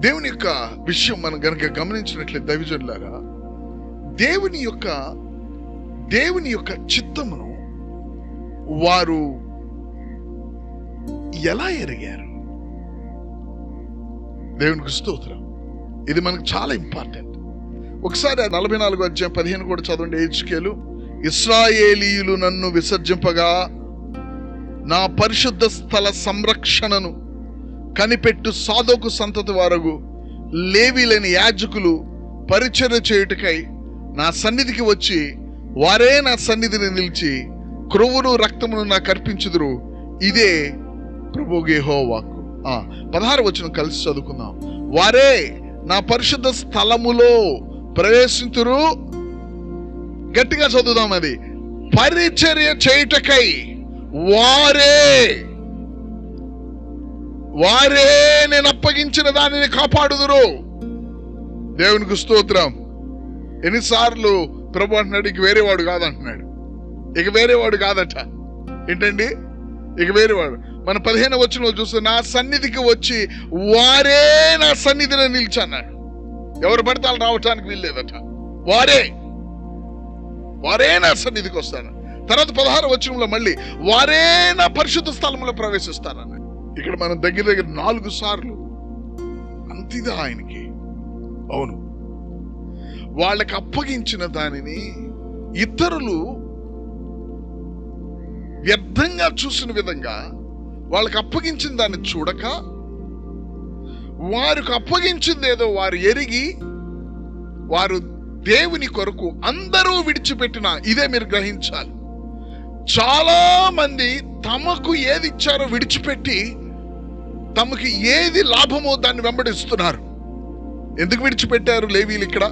దేవుని యొక్క విషయం మనం గనక గమనించినట్లయితే దైవజనులారా దేవుని యొక్క దేవుని యొక్క చిత్తమును వారు ఎలా ఎరిగారు? దేవునికి స్తోత్రం. ఇది మనకు చాలా ఇంపార్టెంట్. ఒకసారి నలభై నాలుగు అధ్యాయం పదిహేను కూడా చదవండి హెచ్కేలు. ఇస్రాయేలీయులు నన్ను విసర్జింపగా నా పరిశుద్ధ స్థల సంరక్షణను కనిపెట్టు సాధోకు సంతతి వారగు లేవీలేని యాజకులు పరిచర్య చేయుటకై నా సన్నిధికి వచ్చి వారే నా సన్నిధిని నిలిచి క్రొవ్వును రక్తమును నాకు అర్పించుదురు. ఇదే ప్రభుగేహో వాక్కు ఆ, పదహారు వచ్చిన కలిసి చదువుకుందాం. వారే నా పరిశుద్ధ స్థలములో ప్రవేశించురు గట్టిగా చదువుదాం అది. పరిచర్య చేయుటకై వారే వారే నేను అప్పగించిన దానిని కాపాడుదురు. దేవునికి స్తోత్రం. ఎన్నిసార్లు ప్రభు అంటున్నాడు ఇక వేరేవాడు కాదంటున్నాడు. ఇక వేరేవాడు కాదట. ఏంటండి? ఇక వేరేవాడు మన పదిహేను వచ్చిన చూస్తే నా సన్నిధికి వచ్చి వారే నా సన్నిధిలో నిలిచన్నాడు ఎవరు పడితే వాళ్ళు రావటానికి వీల్లేదట. వారే. వారే నా సన్నిధికి వస్తాను తర్వాత పదహారు వచ్చినంలో మళ్ళీ వారే నా పరిశుద్ధ స్థలంలో ప్రవేశిస్తానన్నాడు ఇక్కడ మనం దగ్గర దగ్గర నాలుగు సార్లు అంతిదా ఆయనకి. అవును. వాళ్ళకి అప్పగించిన దానిని ఇతరులు వ్యర్థంగా చూసిన విధంగా వాళ్ళకి అప్పగించిన దాన్ని చూడక వారికి అప్పగించింది ఏదో వారు ఎరిగి వారు దేవుని కొరకు అందరూ విడిచిపెట్టిన ఇదే మీరు గ్రహించాలి. చాలా మంది తమకు ఏది ఇచ్చారో విడిచిపెట్టి తమకి ఏది లాభమో దాన్ని వెంబడిస్తున్నారు. ఎందుకు విడిచిపెట్టారు లేవీలు ఇక్కడ?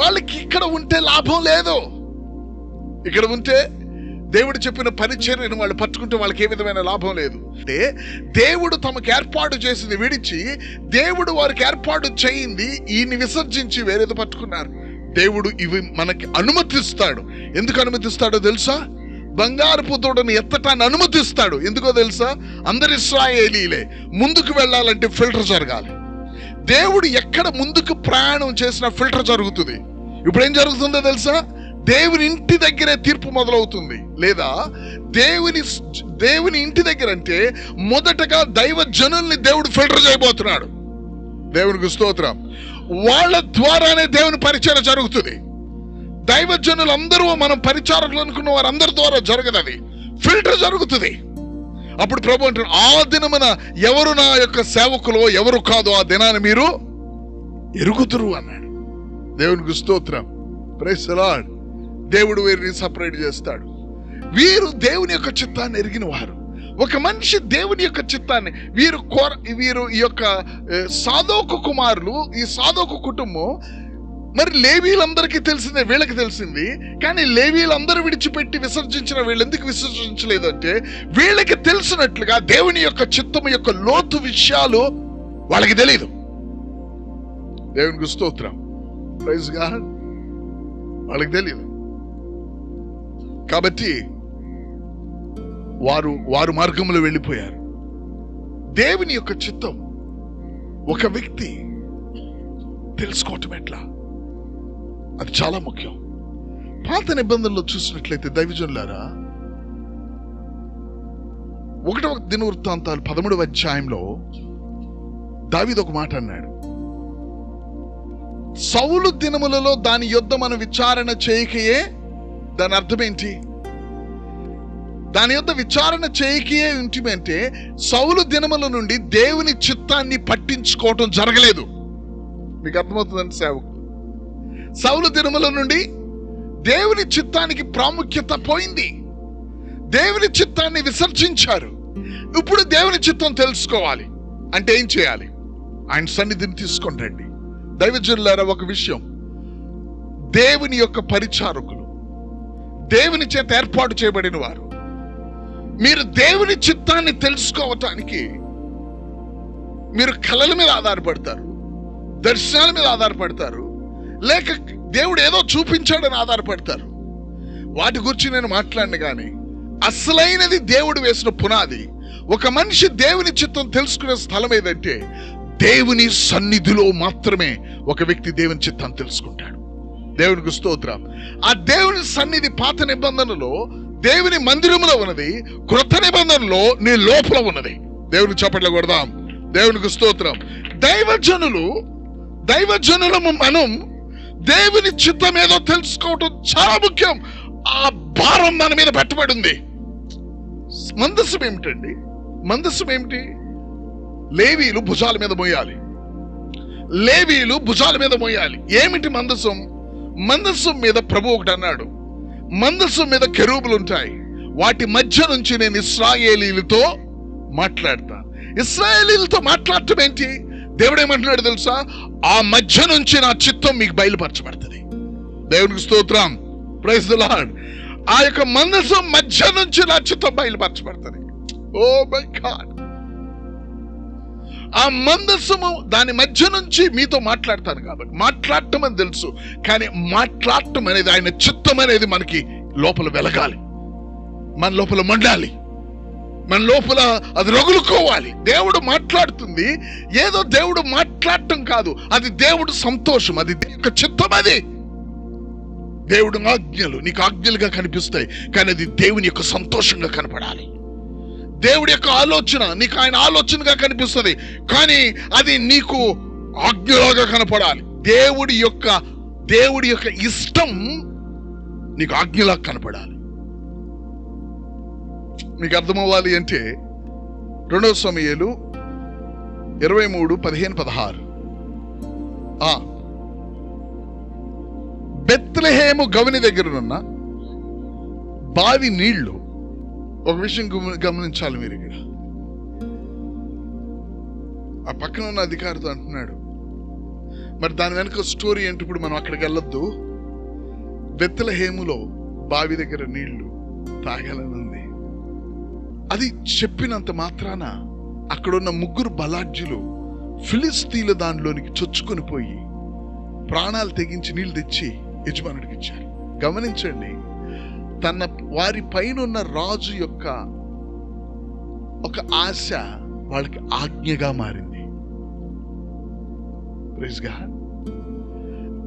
వాళ్ళకి ఇక్కడ ఉంటే లాభం లేదు. ఇక్కడ ఉంటే దేవుడు చెప్పిన పరిచర్యను వాళ్ళు పట్టుకుంటే వాళ్ళకి ఏ విధమైన లాభం లేదు. అంటే దేవుడు తమకు ఏర్పాటు చేసింది విడిచి దేవుడు వారికి ఏర్పాటు చేయింది ఈయన్ని విసర్జించి వేరేది పట్టుకున్నారు. దేవుడు ఇవి మనకి అనుమతిస్తాడు. ఎందుకు అనుమతిస్తాడో తెలుసా? బంగారపు తోటను ఎత్తటాన్ని అనుమతిస్తాడు. ఎందుకో తెలుసా? అందరి ఇస్రాయేలీలే. ముందుకు వెళ్ళాలంటే ఫిల్టర్ జరగాలి. దేవుడు ఎక్కడ ముందుకు ప్రయాణం చేసిన ఫిల్టర్ జరుగుతుంది. ఇప్పుడు ఏం జరుగుతుందో తెలుసా? దేవుని ఇంటి దగ్గరే తీర్పు మొదలవుతుంది. లేదా? దేవుని దేవుని ఇంటి దగ్గర అంటే మొదటగా దైవ జనుల్ని దేవుడు ఫిల్టర్ చేయబోతున్నాడు. దేవునికి స్తోత్రం. వాళ్ళ ద్వారానే దేవుని పరిచయం జరుగుతుంది. దైవజనులందరూ మనం పరిచారకులు అనుకున్న వారందరి ద్వారా జరగదు అది. ఫిల్టర్ జరుగుతుంది. అప్పుడు ప్రభు అంటారు ఆ దినమున ఎవరు నా యొక్క సేవకులో ఎవరు కాదు ఆ దినాన్ని మీరు ఎరుగుతురు అన్నాడు. దేవునికి స్తోత్రం. ప్రైస్ దేవుడు వీరిని సపరేట్ చేస్తాడు. వీరు దేవుని యొక్క చిత్తాన్ని ఎరిగిన వారు. ఒక మనిషి దేవుని యొక్క చిత్తాన్ని వీరు కోర వీరు ఈ యొక్క సాధోక సాధోకు కుమారులు ఈ సాధోకు కుటుంబం మరి లేవీలందరికీ తెలిసిందే వీళ్ళకి తెలిసింది. కానీ లేవీలందరూ విడిచిపెట్టి విసర్జించిన వీళ్ళు ఎందుకు విసర్జించలేదు అంటే వీళ్ళకి తెలిసినట్లుగా దేవుని యొక్క చిత్తము యొక్క లోతు విషయాలు వాళ్ళకి తెలియదు దేవునికి స్తోత్రం. ప్రైజ్ గాడ్ వాళ్ళకి తెలియదు కాబట్టి వారు వారు మార్గంలో వెళ్ళిపోయారు. దేవుని యొక్క చిత్తం ఒక వ్యక్తి తెలుసుకోవటం ఎట్లా? అది చాలా ముఖ్యం. పాత నిబంధనలో చూసినట్లయితే దైవజనులారా ఒకటవ దినవృత్తాంతాలు పదమూడవ అధ్యాయంలో దావిద్ ఒక మాట అన్నాడు. సౌలు దినములలో దాని యొద్ద మనం విచారణ చేయకయే దాని అర్థం ఏంటి? దాని యొక్క విచారణ చేయకయే ఉంటిమంటే సౌలు దినముల నుండి దేవుని చిత్తాన్ని పట్టించుకోవటం జరగలేదు. మీకు అర్థమవుతుందండి సేవకు? సౌలు దినముల నుండి దేవుని చిత్తానికి ప్రాముఖ్యత పోయింది. దేవుని చిత్తాన్ని విసర్జించారు. ఇప్పుడు దేవుని చిత్తం తెలుసుకోవాలి. అంటే ఏం చేయాలి? ఆయన సన్నిధిని తీసుకొని రండి. దైవజనులారా ఒక విషయం. దేవుని యొక్క పరిచారకులు దేవుని చేత ఏర్పాటు చేయబడిన వారు. మీరు దేవుని చిత్తాన్ని తెలుసుకోవటానికి మీరు కళల మీద ఆధారపడతారు. దర్శనాల మీద ఆధారపడతారు. లేక దేవుడు ఏదో చూపించాడని ఆధారపడతారు. వాటి గురించి నేను మాట్లాడిన కానీ అసలైనది దేవుడు వేసిన పునాది. ఒక మనిషి దేవుని చిత్తం తెలుసుకునే స్థలం ఏదంటే దేవుని సన్నిధిలో మాత్రమే ఒక వ్యక్తి దేవుని చిత్తం తెలుసుకుంటాడు. దేవునికి స్తోత్రం. ఆ దేవుని సన్నిధి పాత నిబంధనలో దేవుని మందిరములో ఉన్నది కృత నిబంధనలో నీ లోపల ఉన్నది. దేవుని చప్పట్లు కొడదాం. దేవునికి స్తోత్రం. దైవజనులు దైవజనులము మనం దేవుని చిత్తం ఏదో తెలుసుకోవటం చాలా ముఖ్యం. ఆ భారం మన మీద పెట్టబడింది మందస్సు ఏమిటండి? మందస్సం ఏమిటి? లేవీలు భుజాల మీద మోయాలి. లేవీలు భుజాల మీద మోయాలి. ఏమిటి మందసం? మందసం మీద ప్రభు ఒకటి అన్నాడు. మందసం మీద కెరూబులు ఉంటాయి. వాటి మధ్య నుంచి నేను ఇస్రాయేలీలతో మాట్లాడతాను ఇస్రాయేలీలతో మాట్లాడటం ఏంటి? దేవుడు ఏమంటున్నాడు తెలుసా? ఆ మధ్య నుంచి నా చిత్తం మీకు బయలుపరచబడుతుంది. దేవునికి స్తోత్రం. ప్రైజ్ ద లార్డ్ ఆ యొక్క మందసం మధ్య నుంచి నా చిత్తం బయలుపరచబడుతుంది. ఓ మై గాడ్ ఆ మందస్సము దాని మధ్య నుంచి మీతో మాట్లాడతాను కాబట్టి. మాట్లాడటం అని తెలుసు. కానీ మాట్లాడటం అనేది ఆయన చిత్తం అనేది మనకి లోపల వెలగాలి. మన లోపల మండాలి. మన లోపల అది రగులుకోవాలి. దేవుడు మాట్లాడుతుంది. ఏదో దేవుడు మాట్లాడటం కాదు. అది దేవుడు సంతోషం. అది యొక్క చిత్తం అది. దేవుడు ఆజ్ఞలు. నీకు ఆజ్ఞలుగా కనిపిస్తాయి. కానీ అది దేవుని యొక్క సంతోషంగా కనపడాలి. దేవుడి యొక్క ఆలోచన నీకు ఆయన ఆలోచనగా కనిపిస్తుంది. కానీ అది నీకు ఆజ్ఞలాగా కనపడాలి. దేవుడి యొక్క దేవుడి యొక్క ఇష్టం నీకు ఆజ్ఞలా కనపడాలి. మీకు అర్థమవ్వాలి అంటే రెండవ సమయాలు ఇరవై మూడు పదిహేను పదహారు. ఆ. బెత్లహేము గవని దగ్గరనున్న బావి నీళ్ళు ఒక విషయం గమనించాలి మీరు ఇక్కడ. ఆ పక్కన ఉన్న అధికారితో అంటున్నాడు. మరి దాని వెనుక స్టోరీ ఏంటి? ఇప్పుడు మనం అక్కడికి వెళ్ళొద్దు. బెత్తలహేములో బావి దగ్గర నీళ్ళు తాగాలని అది చెప్పినంత మాత్రాన అక్కడున్న ముగ్గురు బలాఢ్యులు ఫిలిస్తీన్ల దానిలోనికి చొచ్చుకొని పోయి ప్రాణాలు తెగించి నీళ్ళు తెచ్చి యజమానుడికి ఇచ్చారు. గమనించండి తన వారి పైన ఉన్న రాజు యొక్క ఒక ఆశ వాళ్ళకి ఆజ్ఞగా మారింది.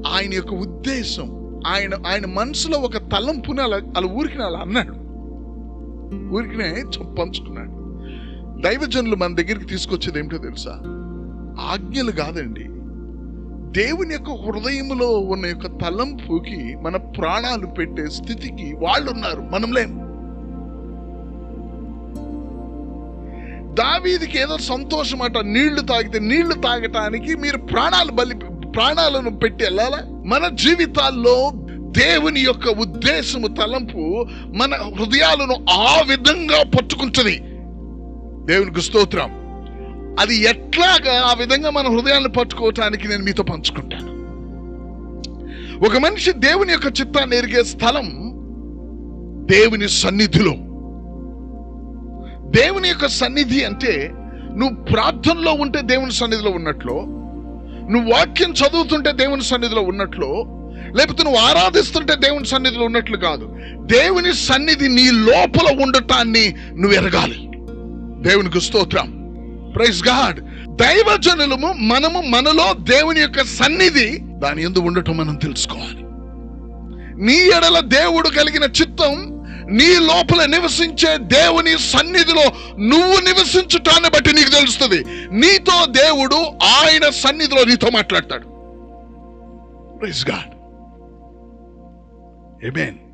ఆయన యొక్క ఉద్దేశం ఆయన ఆయన మనసులో ఒక తలంపుని అలా అలా ఊరికి అలా అన్నాడు. ఊరికినే పంచుకున్నాడు దైవజనులు మన దగ్గరికి తీసుకొచ్చేది ఏమిటో తెలుసా? ఆజ్ఞలు కాదండి. దేవుని యొక్క హృదయంలో ఉన్న యొక్క తలంపుకి మన ప్రాణాలు పెట్టే స్థితికి వాళ్ళు ఉన్నారు మనం లేం దావీదికి ఏదో సంతోషం అట నీళ్ళు తాగితే నీళ్ళు తాగటానికి మీరు ప్రాణాలు బలి ప్రాణాలను పెట్టి వెళ్ళాలా? మన జీవితాల్లో దేవుని యొక్క ఉద్దేశము తలంపు మన హృదయాలను ఆ విధంగా పట్టుకుంటుంది. దేవునికి స్తోత్రం. అది ఎట్లాగా ఆ విధంగా మన హృదయాన్ని పట్టుకోవటానికి నేను మీతో పంచుకుంటాను. ఒక మనిషి దేవుని యొక్క చిత్తాన్ని ఎరిగే స్థలం దేవుని సన్నిధిలో. దేవుని యొక్క సన్నిధి అంటే నువ్వు ప్రార్థనలో ఉంటే దేవుని సన్నిధిలో ఉన్నట్లు నువ్వు వాక్యం చదువుతుంటే దేవుని సన్నిధిలో ఉన్నట్లు లేకపోతే నువ్వు ఆరాధిస్తుంటే దేవుని సన్నిధిలో ఉన్నట్లు కాదు. దేవుని సన్నిధి నీ లోపల ఉండటాన్ని నువ్వు ఎరగాలి. దేవునికి స్తోత్రం. ప్రైజ్ గాడ్ దైవజనులము మనము మనలో దేవుని యొక్క సన్నిధి దాని ఎందు ఉండటం మనం తెలుసుకోవాలి. నీ ఎడల దేవుడు కలిగిన చిత్తం నీ లోపల నివసించే దేవుని సన్నిధిలో నువ్వు నివసించటాన్ని బట్టి నీకు తెలుస్తుంది. నీతో దేవుడు ఆయన సన్నిధిలో నీతో మాట్లాడతాడు. Praise God Amen.